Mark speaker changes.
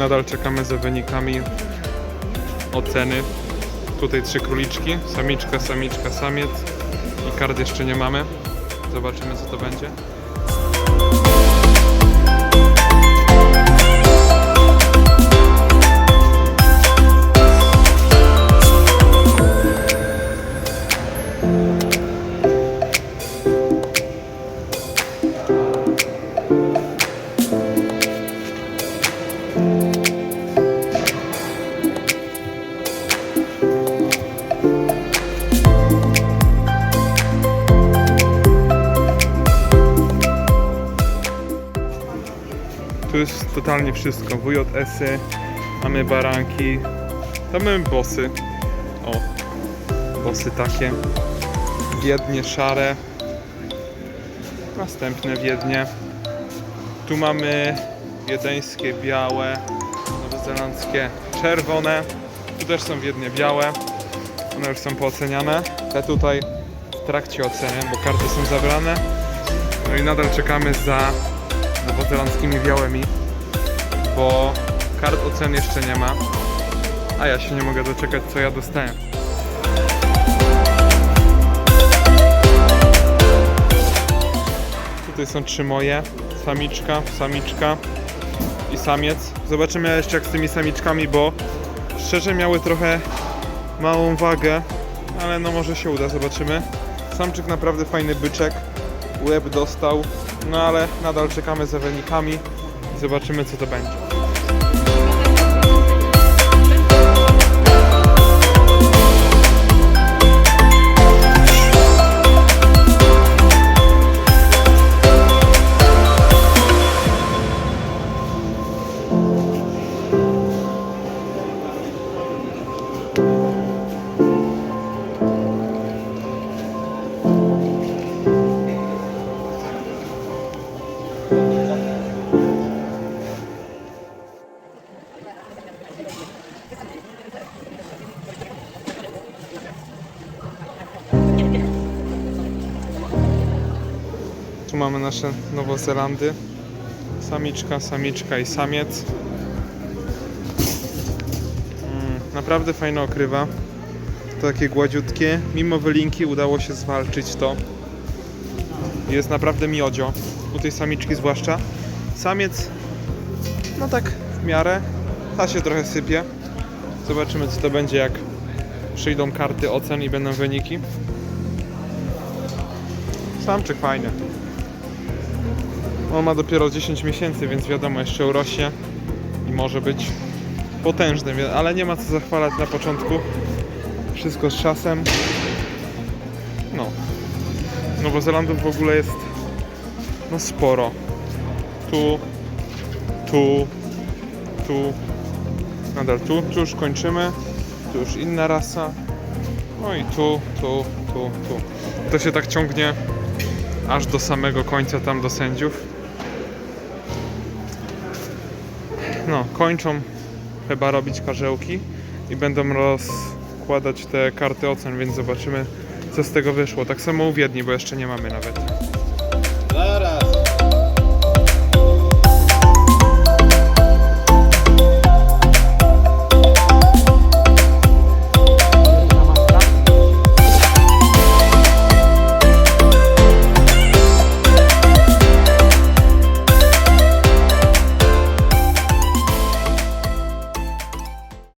Speaker 1: Nadal czekamy za wynikami oceny. Tutaj trzy króliczki, samiczka, samiczka, samiec i kart jeszcze nie mamy. Zobaczymy co to będzie. Tu jest totalnie wszystko. WJS-y, mamy baranki, tam mamy bosy. O, bosy takie. Wiednie szare. Następne wiednie. Tu mamy wiedeńskie białe, nowozelandzkie czerwone. Tu też są wiednie białe. One już są pooceniane. Te tutaj w trakcie oceny, bo karty są zabrane. No i nadal czekamy za nowozelandzkimi białymi, bo kart ocen jeszcze nie ma, a ja się nie mogę doczekać co ja dostałem. Tutaj są trzy moje, samiczka, samiczka i samiec. Zobaczymy jeszcze jak z tymi samiczkami, bo szczerze miały trochę małą wagę, ale no może się uda, zobaczymy. Samczyk naprawdę fajny byczek, łeb dostał, no ale nadal czekamy za wynikami i zobaczymy co to będzie. Mamy nasze Nowozelandy. Samiczka, samiczka i samiec. Mm, naprawdę fajna okrywa. To takie gładziutkie. Mimo wylinki udało się zwalczyć to. Jest naprawdę miodzio. U tej samiczki zwłaszcza. Samiec, no tak w miarę. Ta się trochę sypie. Zobaczymy co to będzie jak przyjdą karty ocen i będą wyniki. Samczyk fajny. On ma dopiero 10 miesięcy, więc wiadomo, jeszcze urośnie i może być potężny, ale nie ma co zachwalać na początku. Wszystko z czasem. No. Nowozelandów w ogóle jest no sporo. Tu, tu, tu, nadal tu, tu już kończymy. Tu już inna rasa. No i tu, tu, tu, tu. To się tak ciągnie aż do samego końca tam do sędziów. No, kończą chyba robić karzełki i będą rozkładać te karty ocen, więc zobaczymy co z tego wyszło. Tak samo u Wiedni, bo jeszcze nie mamy nawet.